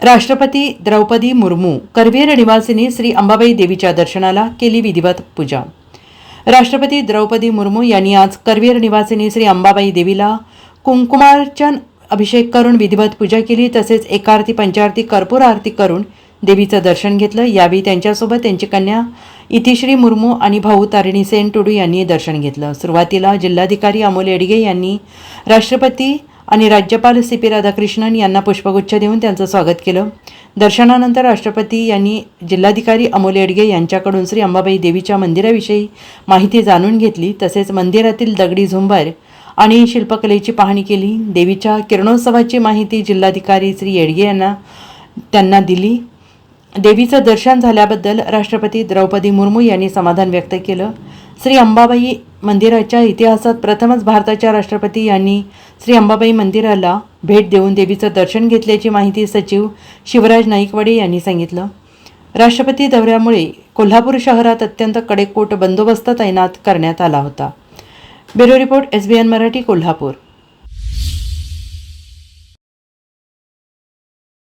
राष्ट्रपती द्रौपदी मुर्मू करवीर निवासिनी श्री अंबाबाई देवीच्या दर्शनाला केली विधिवत पूजा. राष्ट्रपती द्रौपदी मुर्मू यांनी आज करवीर निवासिनी श्री अंबाबाई देवीला कुंकुमार्चन अभिषेक करून विधिवत पूजा केली तसेच एकारती पंचारती कर्पूर आरती करून देवीचं दर्शन घेतलं. यावेळी त्यांच्यासोबत त्यांची कन्या इतिश्री मुर्मू आणि भाऊ तारिणी सेन टुडू यांनी दर्शन घेतलं. सुरुवातीला जिल्हाधिकारी अमोल येडगे यांनी राष्ट्रपती आणि राज्यपाल सी पी राधाकृष्णन यांना पुष्पगुच्छ देऊन त्यांचं स्वागत केलं. दर्शनानंतर राष्ट्रपती यांनी जिल्हाधिकारी अमोल येडगे यांच्याकडून श्री अंबाबाई देवीच्या मंदिराविषयी माहिती जाणून घेतली. तसेच मंदिरातील दगडी झुंबर आणि शिल्पकलेची पाहणी केली. देवीच्या किरणोत्सवाची माहिती जिल्हाधिकारी श्री येडगे यांना त्यांना दिली. देवीचं दर्शन झाल्याबद्दल राष्ट्रपती द्रौपदी मुर्मू यांनी समाधान व्यक्त केलं. श्री अंबाबाई मंदिराच्या इतिहासात प्रथमच भारताच्या राष्ट्रपती यांनी श्री अंबाबाई मंदिराला भेट देऊन देवीचं दर्शन घेतल्याची माहिती सचिव शिवराज नाईकवाडे यांनी सांगितलं. राष्ट्रपती दौऱ्यामुळे कोल्हापूर शहरात अत्यंत कडेकोट बंदोबस्त तैनात करण्यात आला होता. Bureau report S B N Marathi Kolhapur.